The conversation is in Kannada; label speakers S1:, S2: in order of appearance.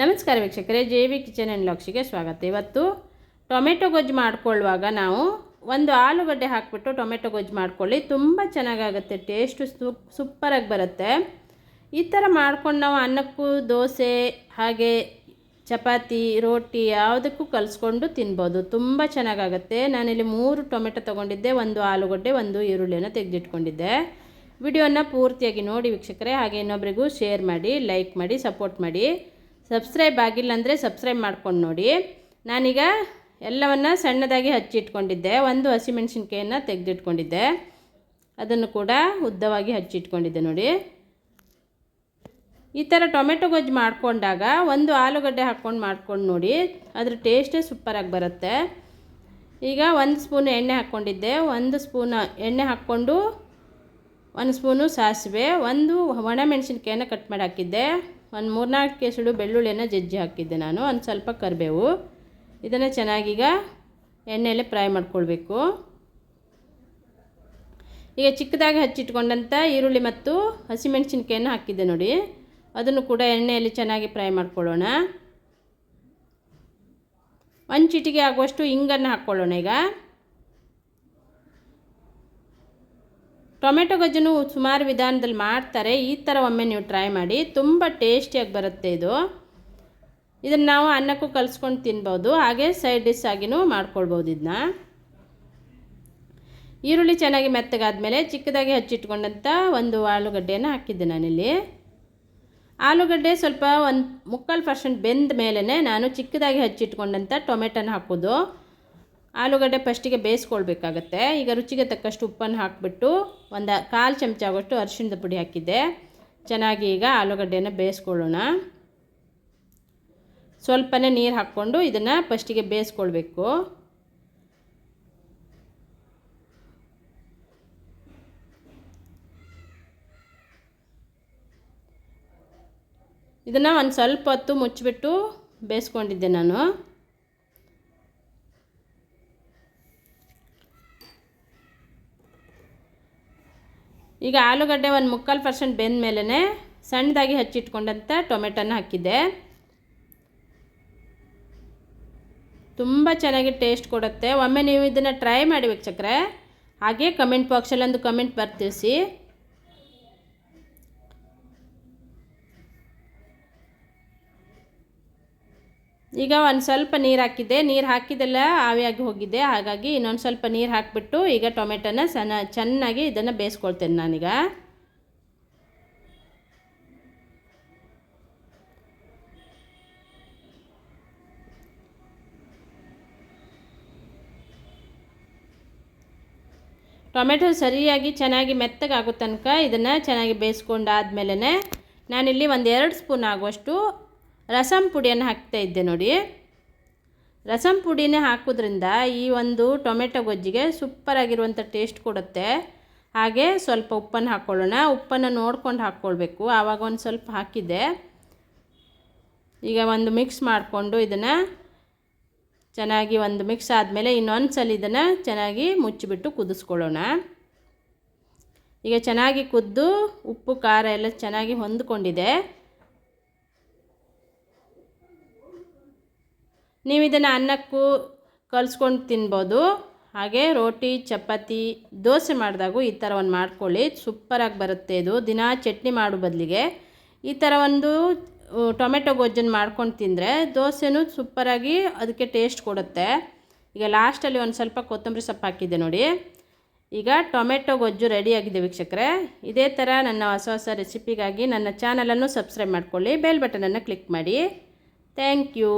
S1: ನಮಸ್ಕಾರ ವೀಕ್ಷಕರೇ, ಜೆ ವಿ ಕಿಚನ್ ಆ್ಯಂಡ್ ಲಕ್ಷಿಗೆ ಸ್ವಾಗತ. ಇವತ್ತು ಟೊಮೆಟೊ ಗೊಜ್ಜು ಮಾಡ್ಕೊಳ್ಳುವಾಗ ನಾವು ಒಂದು ಆಲೂಗಡ್ಡೆ ಹಾಕಿಬಿಟ್ಟು ಟೊಮೆಟೊ ಗೊಜ್ಜು ಮಾಡ್ಕೊಳ್ಳಿ. ತುಂಬ ಚೆನ್ನಾಗಾಗುತ್ತೆ, ಟೇಸ್ಟು ಸೂಪ್, ಸೂಪರಾಗಿ ಬರುತ್ತೆ. ಈ ಥರ ಮಾಡ್ಕೊಂಡು ನಾವು ಅನ್ನಕ್ಕೂ, ದೋಸೆ, ಹಾಗೆ ಚಪಾತಿ, ರೋಟಿ ಯಾವುದಕ್ಕೂ ಕಲಿಸ್ಕೊಂಡು ತಿನ್ಬೋದು. ತುಂಬ ಚೆನ್ನಾಗಾಗುತ್ತೆ. ನಾನಿಲ್ಲಿ ಮೂರು ಟೊಮೆಟೊ ತೊಗೊಂಡಿದ್ದೆ, ಒಂದು ಆಲೂಗಡ್ಡೆ, ಒಂದು ಈರುಳ್ಳಿಯನ್ನು ತೆಗೆದಿಟ್ಕೊಂಡಿದ್ದೆ. ವಿಡಿಯೋನ ಪೂರ್ತಿಯಾಗಿ ನೋಡಿ ವೀಕ್ಷಕರೇ, ಹಾಗೆ ಇನ್ನೊಬ್ರಿಗೂ ಶೇರ್ ಮಾಡಿ, ಲೈಕ್ ಮಾಡಿ, ಸಪೋರ್ಟ್ ಮಾಡಿ. ಸಬ್ಸ್ಕ್ರೈಬ್ ಆಗಿಲ್ಲ ಅಂದರೆ ಸಬ್ಸ್ಕ್ರೈಬ್ ಮಾಡ್ಕೊಂಡು ನೋಡಿ. ನಾನೀಗ ಎಲ್ಲವನ್ನು ಸಣ್ಣದಾಗಿ ಹಚ್ಚಿಟ್ಕೊಂಡಿದ್ದೆ. ಒಂದು ಹಸಿಮೆಣಸಿನ್ಕಾಯನ್ನು ತೆಗೆದಿಟ್ಕೊಂಡಿದ್ದೆ. ಅದನ್ನು ಕೂಡ ಉದ್ದವಾಗಿ ಹಚ್ಚಿಟ್ಕೊಂಡಿದ್ದೆ ನೋಡಿ. ಈ ಥರ ಟೊಮೆಟೊ ಗೊಜ್ಜು ಮಾಡಿಕೊಂಡಾಗ ಒಂದು ಆಲೂಗಡ್ಡೆ ಹಾಕ್ಕೊಂಡು ಮಾಡ್ಕೊಂಡು ನೋಡಿ. ಅದ್ರ ಟೇಸ್ಟೇ ಸೂಪರಾಗಿ ಬರುತ್ತೆ. ಈಗ ಒಂದು ಸ್ಪೂನ್ ಎಣ್ಣೆ ಹಾಕ್ಕೊಂಡಿದ್ದೆ. ಒಂದು ಸ್ಪೂನ್ ಎಣ್ಣೆ ಹಾಕ್ಕೊಂಡು ಒಂದು ಸ್ಪೂನು ಸಾಸಿವೆ, ಒಂದು ಒಣಮೆಣಸಿನ್ಕಾಯನ್ನು ಕಟ್ ಮಾಡಿ ಹಾಕಿದ್ದೆ. ಒಂದು ಮೂರ್ನಾಲ್ಕು ಕೇಸಡು ಬೆಳ್ಳುಳ್ಳಿಯನ್ನು ಜಜ್ಜಿ ಹಾಕಿದ್ದೆ ನಾನು. ಒಂದು ಸ್ವಲ್ಪ ಕರಿಬೇವು. ಇದನ್ನು ಚೆನ್ನಾಗೀಗ ಎಣ್ಣೆಯಲ್ಲೇ ಫ್ರೈ ಮಾಡ್ಕೊಳ್ಬೇಕು. ಈಗ ಚಿಕ್ಕದಾಗಿ ಹಚ್ಚಿಟ್ಕೊಂಡಂಥ ಈರುಳ್ಳಿ ಮತ್ತು ಹಸಿಮೆಣಸಿನ್ಕಾಯನ್ನು ಹಾಕಿದ್ದೆ ನೋಡಿ. ಅದನ್ನು ಕೂಡ ಎಣ್ಣೆಯಲ್ಲಿ ಚೆನ್ನಾಗಿ ಫ್ರೈ ಮಾಡ್ಕೊಳ್ಳೋಣ. ಒಂದು ಚಿಟಿಗೆ ಆಗುವಷ್ಟು ಹಿಂಗನ್ನು ಹಾಕ್ಕೊಳ್ಳೋಣ ಈಗ. ಟೊಮೆಟೊ ಗೊಜ್ಜನ್ನು ಸುಮಾರು ವಿಧಾನದಲ್ಲಿ ಮಾಡ್ತಾರೆ. ಈ ಥರ ಒಮ್ಮೆ ನೀವು ಟ್ರೈ ಮಾಡಿ, ತುಂಬ ಟೇಸ್ಟಿಯಾಗಿ ಬರುತ್ತೆ ಇದು. ಇದನ್ನು ನಾವು ಅನ್ನಕ್ಕೂ ಕಲಿಸ್ಕೊಂಡು ತಿನ್ಬೋದು. ಹಾಗೆ ಸೈಡ್ ಡಿಶ್ ಆಗಿನೂ ಮಾಡ್ಕೊಳ್ಬೋದು ಇದನ್ನ ಈರುಳ್ಳಿ ಚೆನ್ನಾಗಿ ಮೆತ್ತಗಾದ್ಮೇಲೆ ಚಿಕ್ಕದಾಗಿ ಹಚ್ಚಿಟ್ಕೊಂಡಂಥ ಒಂದು ಆಲೂಗಡ್ಡೆಯನ್ನು ಹಾಕಿದ್ದೆ ನಾನಿಲ್ಲಿ. ಆಲೂಗಡ್ಡೆ ಸ್ವಲ್ಪ ಒಂದು ಮುಕ್ಕಾಲು ಪರ್ಸೆಂಟ್ ಬೆಂದ ಮೇಲೇ ನಾನು ಚಿಕ್ಕದಾಗಿ ಹಚ್ಚಿಟ್ಕೊಂಡಂಥ ಟೊಮೆಟೊನ ಹಾಕೋದು. ಆಲೂಗಡ್ಡೆ ಫಸ್ಟಿಗೆ ಬೇಯಿಸ್ಕೊಳ್ಬೇಕಾಗತ್ತೆ. ಈಗ ರುಚಿಗೆ ತಕ್ಕಷ್ಟು ಉಪ್ಪನ್ನು ಹಾಕಿಬಿಟ್ಟು ಒಂದು ಕಾಲು ಚಮಚ ಆಗೋಷ್ಟು ಅರಿಶಿಣದ ಪುಡಿ ಹಾಕಿದ್ದೆ. ಚೆನ್ನಾಗಿ ಈಗ ಆಲೂಗಡ್ಡೆಯನ್ನು ಬೇಯಿಸ್ಕೊಳ್ಳೋಣ. ಸ್ವಲ್ಪನೇ ನೀರು ಹಾಕ್ಕೊಂಡು ಇದನ್ನು ಫಸ್ಟಿಗೆ ಬೇಯಿಸ್ಕೊಳ್ಬೇಕು. ಇದನ್ನು ಒಂದು ಸ್ವಲ್ಪ ಹೊತ್ತು ಮುಚ್ಚಿಬಿಟ್ಟು ಬೇಯಿಸ್ಕೊಂಡಿದ್ದೆ ನಾನು. ಈಗ ಆಲೂಗಡ್ಡೆ ಒಂದು ಮುಕ್ಕಾಲು ಪರ್ಸೆಂಟ್ ಬೆಂದ ಮೇಲೇ ಸಣ್ಣದಾಗಿ ಹಚ್ಚಿಟ್ಕೊಂಡಂಥ ಟೊಮೆಟೊನ ಹಾಕಿದ್ದೆ. ತುಂಬ ಚೆನ್ನಾಗಿ ಟೇಸ್ಟ್ ಕೊಡುತ್ತೆ. ಒಮ್ಮೆ ನೀವು ಇದನ್ನು ಟ್ರೈ ಮಾಡಿ ಚಕ್ರೆ ಹಾಗೆ ಕಮೆಂಟ್ ಬಾಕ್ಸಲ್ಲಿ ಒಂದು ಕಮೆಂಟ್ ಬರ್ತಿಸಿ ಈಗ ಒಂದು ಸ್ವಲ್ಪ ನೀರು ಹಾಕಿದ್ದೆ. ನೀರು ಹಾಕಿದೆಲ್ಲ ಆವಿಯಾಗಿ ಹೋಗಿದೆ. ಹಾಗಾಗಿ ಇನ್ನೊಂದು ಸ್ವಲ್ಪ ನೀರು ಹಾಕಿಬಿಟ್ಟು ಈಗ ಟೊಮೆಟೊನ ಸಣ್ಣ ಚೆನ್ನಾಗಿ ಇದನ್ನು ಬೇಯಿಸ್ಕೊಳ್ತೇನೆ ನಾನೀಗ. ಟೊಮೆಟೊ ಸರಿಯಾಗಿ ಚೆನ್ನಾಗಿ ಮೆತ್ತಗಾಗೋ ತನಕ ಇದನ್ನು ಚೆನ್ನಾಗಿ ಬೇಯಿಸ್ಕೊಂಡಾದ್ಮೇಲೆ ನಾನಿಲ್ಲಿ ಒಂದು ಎರಡು ಸ್ಪೂನ್ ಆಗುವಷ್ಟು ರಸಂ ಪುಡಿಯನ್ನು ಹಾಕ್ತಾ ಇದ್ದೆ ನೋಡಿ. ರಸಂ ಪುಡಿನೇ ಹಾಕೋದ್ರಿಂದ ಈ ಒಂದು ಟೊಮೆಟೊ ಗೊಜ್ಜಿಗೆ ಸೂಪರಾಗಿರುವಂಥ ಟೇಸ್ಟ್ ಕೊಡುತ್ತೆ. ಹಾಗೆ ಸ್ವಲ್ಪ ಉಪ್ಪನ್ನು ಹಾಕ್ಕೊಳ್ಳೋಣ ಉಪ್ಪನ್ನು ನೋಡ್ಕೊಂಡು ಹಾಕ್ಕೊಳ್ಬೇಕು. ಆವಾಗ ಒಂದು ಸ್ವಲ್ಪ ಹಾಕಿದ್ದೆ. ಈಗ ಒಂದು ಮಿಕ್ಸ್ ಮಾಡಿಕೊಂಡು ಇದನ್ನು ಚೆನ್ನಾಗಿ ಒಂದು ಮಿಕ್ಸ್ ಆದಮೇಲೆ ಇನ್ನೊಂದು ಸಲ ಇದನ್ನು ಚೆನ್ನಾಗಿ ಮುಚ್ಚಿಬಿಟ್ಟು ಕುದಿಸ್ಕೊಳ್ಳೋಣ. ಈಗ ಚೆನ್ನಾಗಿ ಕುದ್ದು ಉಪ್ಪು, ಖಾರ ಎಲ್ಲ ಚೆನ್ನಾಗಿ ಹೊಂದ್ಕೊಂಡಿದೆ. ನೀವು ಇದನ್ನು ಅನ್ನಕ್ಕೂ ಕಲಿಸ್ಕೊಂಡು ತಿನ್ಬೋದು. ಹಾಗೆ ರೋಟಿ, ಚಪಾತಿ, ದೋಸೆ ಮಾಡಿದಾಗೂ ಈ ಥರ ಒಂದು ಮಾಡ್ಕೊಳ್ಳಿ. ಸೂಪರಾಗಿ ಬರುತ್ತೆ ಇದು. ದಿನ ಚಟ್ನಿ ಮಾಡೋ ಬದಲಿಗೆ. ಈ ಥರ ಒಂದು ಟೊಮೆಟೊ ಗೊಜ್ಜನ್ನು ಮಾಡ್ಕೊಂಡು ತಿಂದರೆ ದೋಸೆನೂ ಸೂಪರಾಗಿ ಅದಕ್ಕೆ ಟೇಸ್ಟ್ ಕೊಡುತ್ತೆ. ಈಗ ಲಾಸ್ಟಲ್ಲಿ ಒಂದು ಸ್ವಲ್ಪ ಕೊತ್ತಂಬರಿ ಸೊಪ್ಪು ಹಾಕಿದ್ದೆ ನೋಡಿ. ಈಗ ಟೊಮೆಟೊ ಗೊಜ್ಜು ರೆಡಿಯಾಗಿದೆ ವೀಕ್ಷಕರೆ. ಇದೇ ಥರ ನನ್ನ ಹೊಸ ಹೊಸ ರೆಸಿಪಿಗಾಗಿ ನನ್ನ ಚಾನಲನ್ನು ಸಬ್ಸ್ಕ್ರೈಬ್ ಮಾಡ್ಕೊಳ್ಳಿ. ಬೆಲ್ ಬಟನನ್ನು ಕ್ಲಿಕ್ ಮಾಡಿ. Thank you